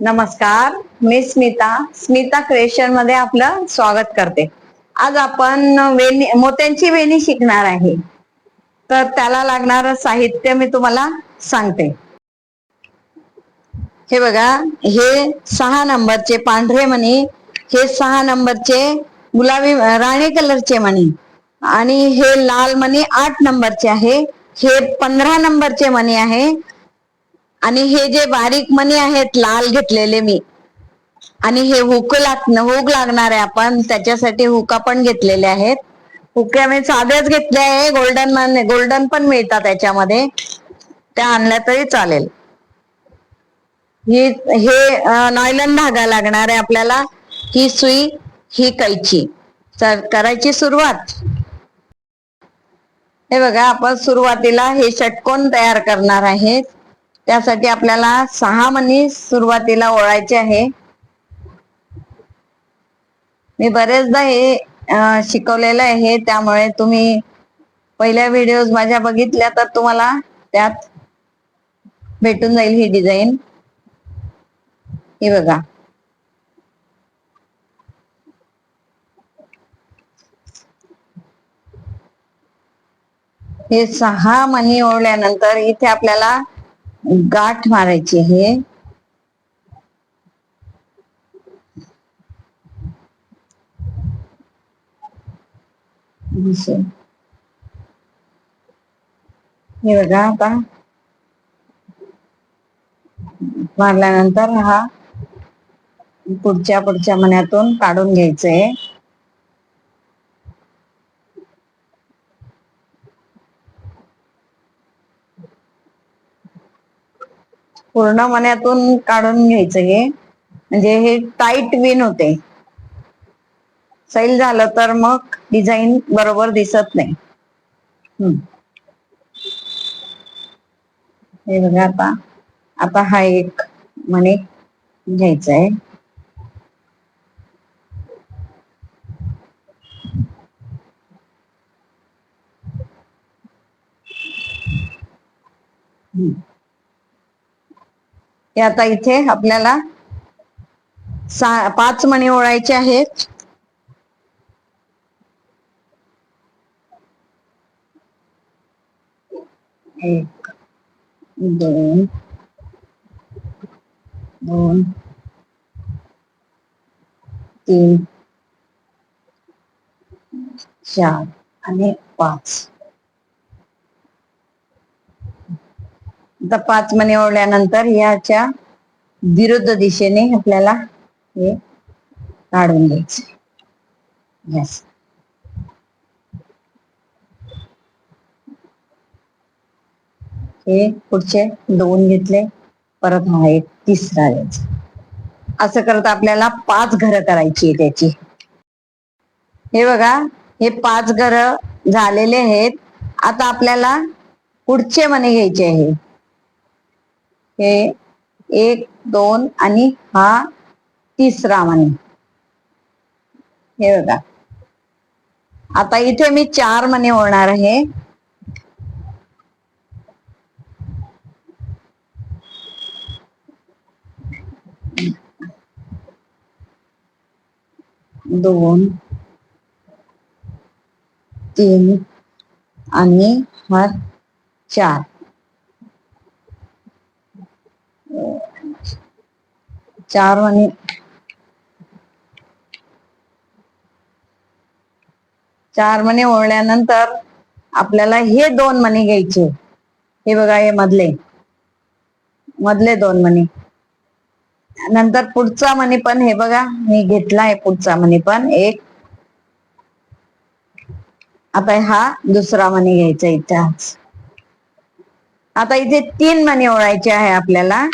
नमस्कार मी स्मिता. स्मिता क्रिएशनमध्ये आपलं स्वागत करते. आज आपण वेणी मोत्यांची वेणी शिकणार आहे. तर त्याला लागणार साहित्य मी तुम्हाला सांगते. हे बघा हे सहा नंबरचे पांढरे मणी हे सहा नंबरचे गुलाबी राणी कलरचे मणी आणि हे लाल मणी आठ नंबरचे आहे. हे पंधरा नंबरचे मणी आहे. आणि हे जे बारीक मणी आहेत लाल घेतलेले मी आणि हे हुक लाग हुक लागणार आहे आपण त्याच्यासाठी हुका पण घेतलेले आहेत. हुक्या मी साध्याच घेतल्या आहे गोल्डन गोल्डन पण मिळतात त्याच्यामध्ये. त्या आणल्या तरी चालेल. ही हे नॉयलन धागा लागणार आहे आपल्याला ही सुई ही कैची. तर करायची सुरुवात. हे बघा आपण सुरुवातीला हे षटकोन तयार करणार आहेत. त्यासाठी आपल्याला सहा मणी सुरुवातीला ओळायचे आहे. मी बरेचदा हे शिकवलेलं आहे त्यामुळे तुम्ही पहिल्या व्हिडिओज माझ्या बघितल्या तर तुम्हाला त्यात भेटून जाईल ही डिझाईन ही बघा. हे सहा मणी ओढल्यानंतर इथे आपल्याला गाठ मारायची आहे. हे बघा आता. मारल्यानंतर हा पुढच्या पुढच्या मण्यातून काढून घ्यायचंय. पूर्ण मण्यातून काढून घ्यायचं हे. म्हणजे हे टाईट विन होते. सैल झालं तर मग डिझाईन बरोबर दिसत नाही. हे बघा आता. आता हा एक मणे घ्यायचा आहे हे आता इथे आपल्याला पाच मणी ओळायचे आहेत. एक दोन दोन तीन चार आणि पाच. आता पाच मणी ओढल्यानंतर याच्या विरुद्ध दिशेने आपल्याला हे काढून घ्यायचे. यस हे पुढचे दोन घेतले परत हा एक तिसरा घ्यायचा. असं करत आपल्याला पाच घरं करायची त्याची. हे बघा हे पाच घर झालेले आहेत. आता आपल्याला पुढचे मने घ्यायचे आहे. हे एक दोन आणि हा तिसरा म्हणे. हे बघा. आता इथे मी चार म्हणे ओळणार आहे. दोन तीन आणि हा चार. चार मणी चार मणी ओळल्यानंतर आपल्याला हे दोन मणी घ्यायचे. हे बघा हे मधले. मधले दोन मणी. नंतर पुढचा मणी पण हे बघा मी घेतला आहे पुढचा मणी पण एक. आता हा दुसरा मणी घ्यायचा इथे. आता इथे तीन मणी ओळायचे आहे आपल्याला.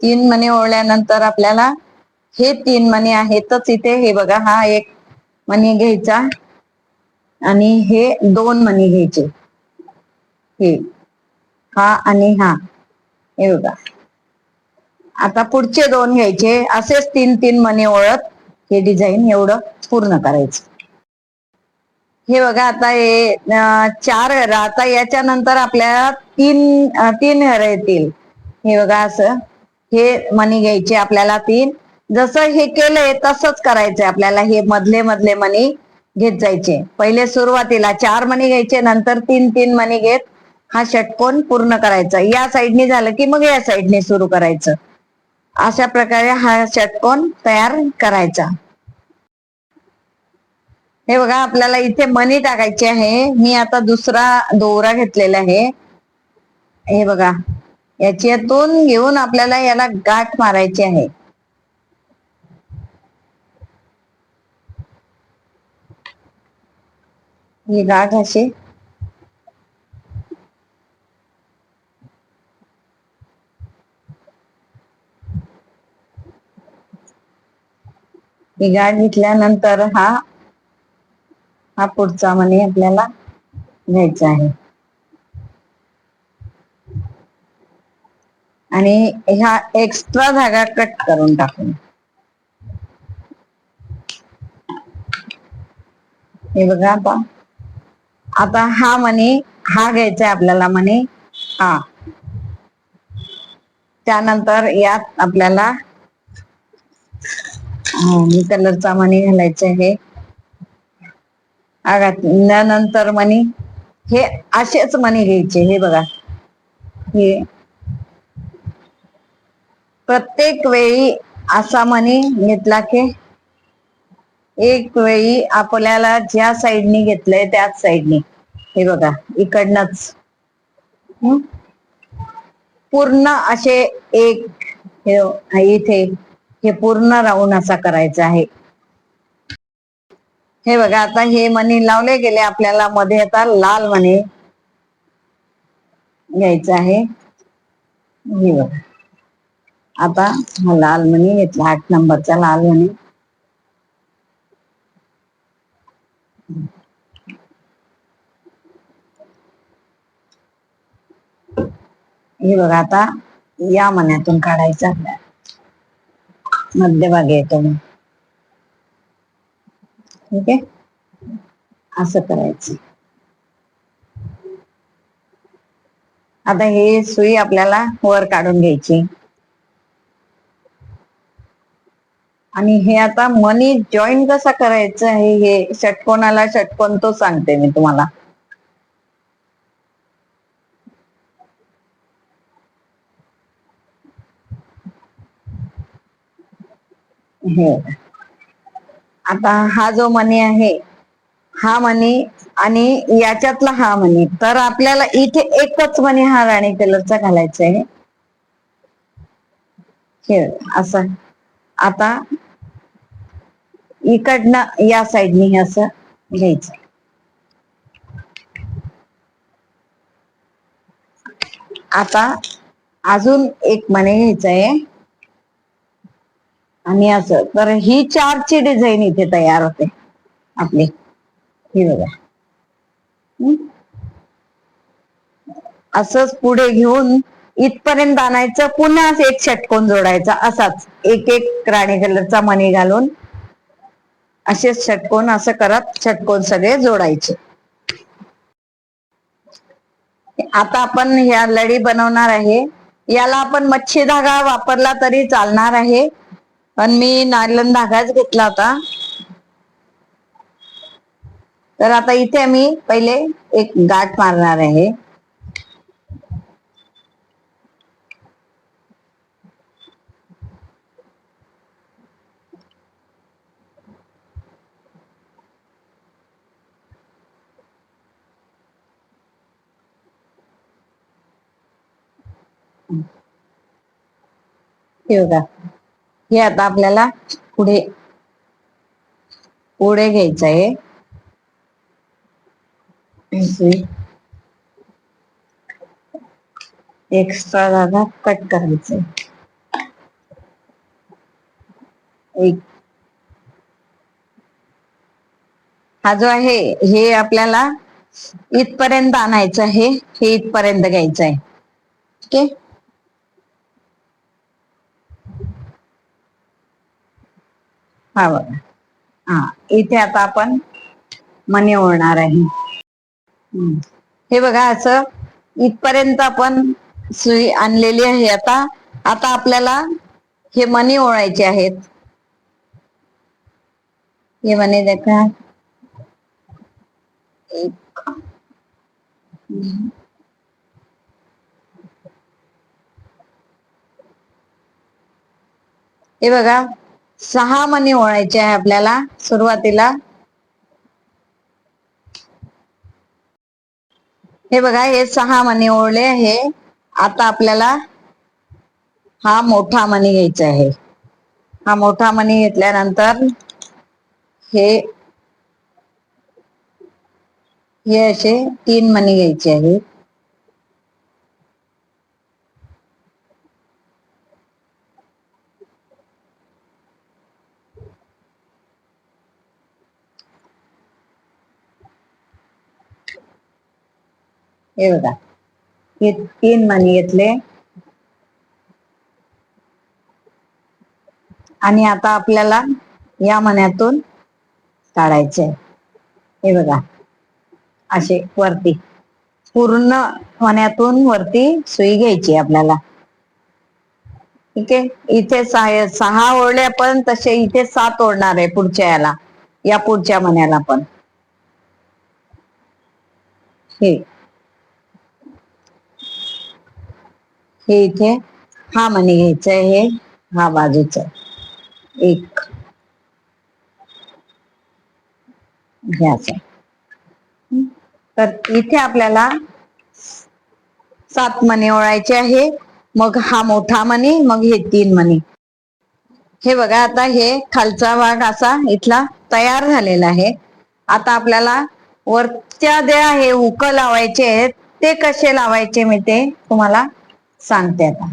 तीन मणी ओळल्यानंतर आपल्याला हे तीन मणी आहेतच इथे. हे बघा हा एक मणी घ्यायचा आणि हे दोन मणी घ्यायचे. हे हा आणि हा. हे बघा. आता पुढचे दोन घ्यायचे. असेच तीन तीन मणी ओळख. हे डिझाईन एवढं पूर्ण करायचं. हे बघा आता हे चार घर. आता याच्या नंतर आपल्याला तीन तीन घर येतील. हे बघा असं. हे मनी घ्यायचे आपल्याला तीन. जसं हे केलंय तसंच करायचंय आपल्याला. हे मधले मधले मनी घेत जायचे. पहिले सुरुवातीला चार मणी घ्यायचे नंतर तीन तीन मणी घेत हा षटकोन पूर्ण करायचा. या साईडनी झालं की मग या साईडने सुरू करायचं. अशा प्रकारे हा षटकोन तयार करायचा. हे बघा आपल्याला इथे मनी टाकायचे आहे. मी आता दुसरा दोरा घेतलेला आहे. हे बघा याच्यातून घेऊन आपल्याला याला गाठ मारायची आहे. ही गाठ अशी ही गाठ घेतल्यानंतर हा हा पुढचा मणी आपल्याला घ्यायचा आहे. आणि ह्या एक्स्ट्रा धागा कट करून टाकून हे बघा आता. आता हा मणी हा घ्यायचा आहे आपल्याला मणी हा. त्यानंतर यात आपल्याला हो, कलरचा मणी घालायचा आहे. नंतर मणी हे असेच मणी घ्यायचे हे बघा. हे. प्रत्येक वेळी असा मणी घेतला की एक वेळी आपल्याला ज्या साईडनी घेतलंय त्याच साईडनी. हे बघा इकडनच. पूर्ण असे एक हे इथे. हे पूर्ण राऊंड असा करायचा आहे. हे बघा आता हे मणी लावले गेले आपल्याला मध्ये आता लाल मणी घ्यायचं आहे. हे बघा. आता हा लाल मणी घेतला आठ नंबरचा लाल मणी. हे बघा आता या मण्यातून काढायचं आपल्याला. मध्यभागी येतो मग ठीक आहे? असं करायचं. आता हे सुई आपल्याला वर काढून घ्यायची. आणि हे आता मनी जॉईन कसा करायचं आहे हे षटकोनाला षटकोन तो सांगते मी तुम्हाला. हे आता हा जो मनी आहे हा मनी आणि याच्यातला हा मनी तर आपल्याला इथे एकच मनी हा राणी कलरचा घालायचा आहे. हे असं. आता इकडनं या साइडनी हे असं घ्यायचं. आता अजून एक मणी घ्यायचं आहे. आणि असं. तर ही चारची डिझाईन इथे तयार होते. आपली. ही बघा. असंच पुढे घेऊन इथपर्यंत आणायचं. पुन्हा एक षटकोन जोडायचा. असाच. एक एक राणी कलरचा मणी घालून असेच षटकोन असं करत षटकोन सगळे जोडायचे. आता आपण ह्या लढी बनवणार आहे. याला आपण मच्छी धागा वापरला तरी चालणार आहे. पण मी नायलन धागाच घेतला होता. तर आता इथे मी पहिले एक गाठ मारणार आहे. ठेवता हे आता आपल्याला पुढे पुढे घ्यायचं आहे. एक्स्ट्रा जागा कट करायचं एक. हा जो आहे हे आपल्याला इथपर्यंत आणायचं आहे हे इथपर्यंत घ्यायचं आहे. ओके? हा बघा. हा इथे आता आपण मणी ओढणार आहे. हे बघा असं इथपर्यंत आपण सुई आणलेली आहे. आता आता आपल्याला हे मणी ओळायचे आहेत. हे मणी देखा. एक. हे बघा. सहा मणी ओळायचे आहे आपल्याला सुरुवातीला. हे बघा हे सहा मणी ओळले आहे. आता आपल्याला हा मोठा मणी घ्यायचा आहे. हा मोठा मणी घेतल्यानंतर हे हे असे तीन मणी घ्यायचे आहेत. हे बघा. हे तीन मणी घेतले. आणि आता आपल्याला या मण्यातून काढायचे. हे बघा. असे वरती. पूर्ण मण्यातून वरती सुई घ्यायची आपल्याला. ठीक आहे? इथे सहा सहा ओढले आपण तसे इथे सात ओढणार आहे पुढच्या याला. या पुढच्या मण्याला पण. हे. हे इथे हा मणी घ्यायचा आहे हे. हा बाजूचा. एक. घ्यायचा. तर इथे आपल्याला सात मणी ओळायचे आहे. मग हा मोठा मणी मग हे तीन मणी हे बघा आता हे खालचा भाग असा इथला तयार झालेला आहे. आता आपल्याला वरच्या जे आहे उक लावायचे आहेत ते कसे लावायचे मी ते तुम्हाला? सांगते आता.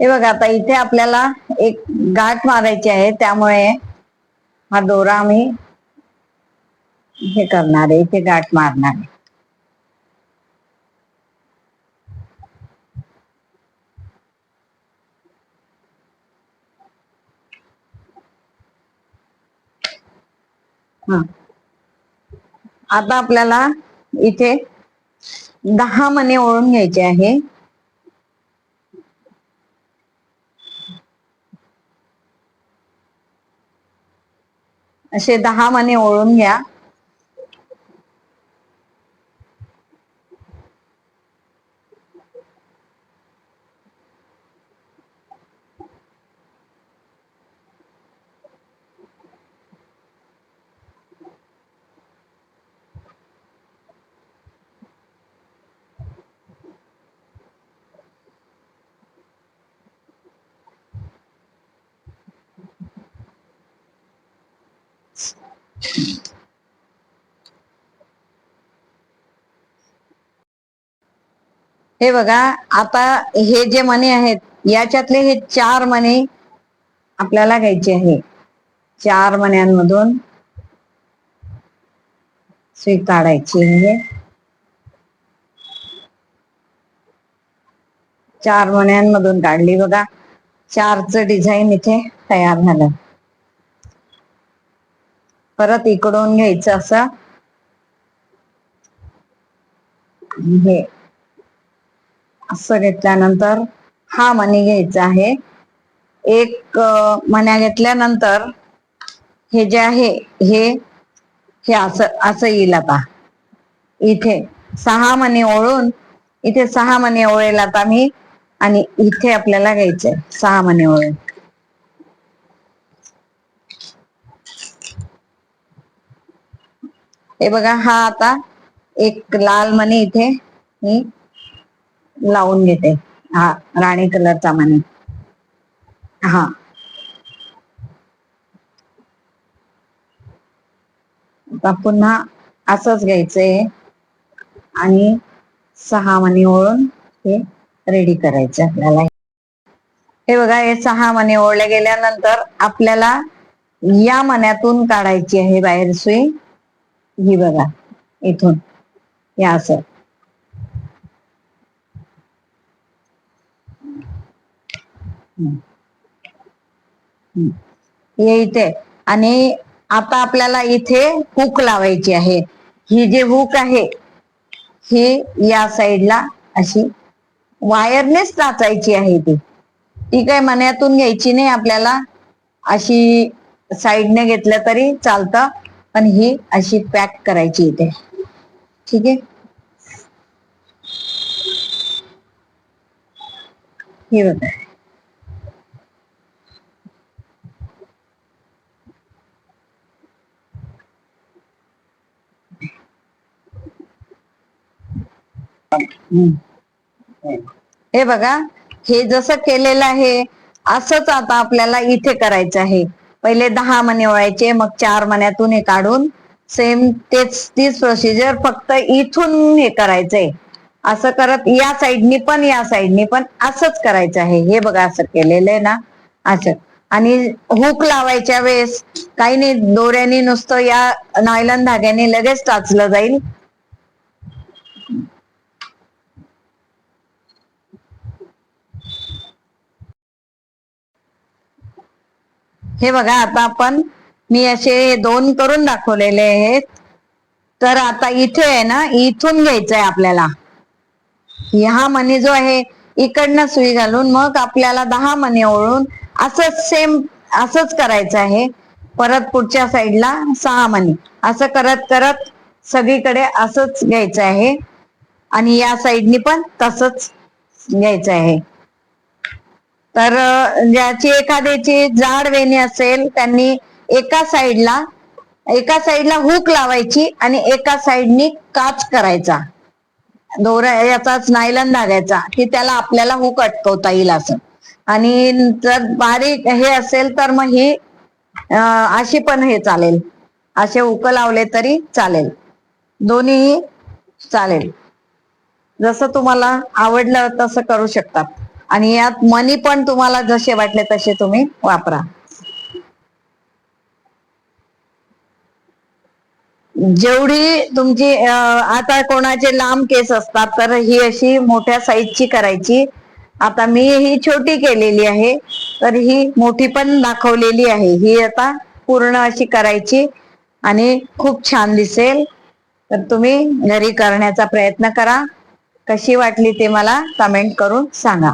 हे बघा आता इथे आपल्याला एक गाठ मारायची आहे त्यामुळे हा दोरा आम्ही हे करणार आहे इथे गाठ मारणार आहे. हा. आता आपल्याला इथे दहा मने ओळून घ्यायचे आहे. असे दहा मने ओळून घ्या. हे बघा आता हे जे मणी आहेत याच्यातले हे चार मणी आपल्याला घ्यायचे आहे. चार मण्यांमधून सुई काढायची आहे. चार मण्यांमधून काढली बघा. चारचं डिझाईन इथे तयार झालं. परत इकडून घ्यायचं असं. हे असं घेतल्यानंतर हा मणी घ्यायचा आहे. एक मण्या घेतल्यानंतर हे जे आहे हे हे असं असं येईल आता. इथे सहा मणी ओळून इथे सहा मणी ओळेल आता मी. आणि इथे आपल्याला घ्यायचंय सहा मणी ओळून. हे बघा हा आता एक लाल मणी इथे मी लावून घेते. हा राणी कलरचा मणी. हा. आता पुन्हा असंच घ्यायचंय. आणि सहा मणी ओळून हे रेडी करायचं आपल्याला. हे बघा हे सहा मणी ओळले गेल्यानंतर आपल्याला या मण्यातून काढायची आहे बाहेर सुई. ही बघा इथून. या असं. हे इथे. आणि आता आपल्याला इथे हुक लावायची आहे. ही जी हुक आहे ही या साईडला अशी वायरनेच टाचायची आहे ती. ती काय मन्यातून घ्यायची नाही आपल्याला. अशी साईडने घेतलं तरी चालतं. पण हे अशी पॅक करायची इथे. ठीक आहे? हे बघा. हे बघा हे जसं केलेलं आहे असंच आता आपल्याला इथे करायचं आहे. पहिले दहा मणे ओळायचे मग चार मण्यातून हे काढून सेम तेच तीच प्रोसिजर फक्त इथून हे करायचंय. असं करत या साईडनी पण या साईडनी पण असंच करायचं आहे. हे बघा असं केलेलं आहे ना. असं. आणि हुक लावायच्या वेळेस काही नाही दोऱ्याने नुसतं या नायलन धाग्याने लगेच टाचलं जाईल. हे बघा आता आपण मी असे दोन करून दाखवलेले आहेत. तर आता इथे आहे ना इथून घ्यायचंय आपल्याला. हा मणी जो आहे इकडनं सुई घालून मग आपल्याला दहा मणी ओळून असंच सेम असंच करायचं आहे. परत पुढच्या साईडला सहा मणी. असं करत करत सगळीकडे असंच घ्यायचं आहे. आणि या साईडनी पण तसंच घ्यायचं आहे. तर ज्याची एखाद्याची जाड वेणी असेल त्यांनी एका साईडला एका साईडला हुक लावायची आणि एका साईडनी काच करायचा. दोरा याचाच नायलन धागायचा की त्याला आपल्याला हुक अटकवता येईल असं. आणि जर बारीक हे असेल तर मग ही अशी पण हे चालेल. असे हुक लावले तरी चालेल. दोन्ही चालेल. जसं तुम्हाला आवडलं तसं करू शकतात आणि यात मनी पण तुम्हाला जसे वाटले तसे तुम्ही वापरा. जेवढी तुमची आता कोणाचे लांब केस असतात तर ही अशी मोठ्या साईजची करायची. आता मी ही छोटी केलेली आहे तर ही मोठी पण दाखवलेली आहे. ही आता पूर्ण अशी करायची आणि खूप छान दिसेल. तर तुम्ही घरी करण्याचा प्रयत्न करा. कशी वाटली ते मला कमेंट करून सांगा.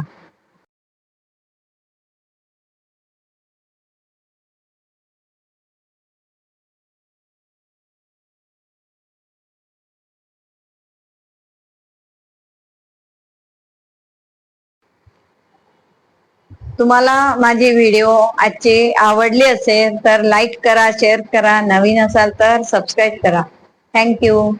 तुम्हाला माझे व्हिडिओ आजचे आवडले असेल तर लाईक करा शेअर करा. नवीन असाल तर सबस्क्राईब करा. थँक्यू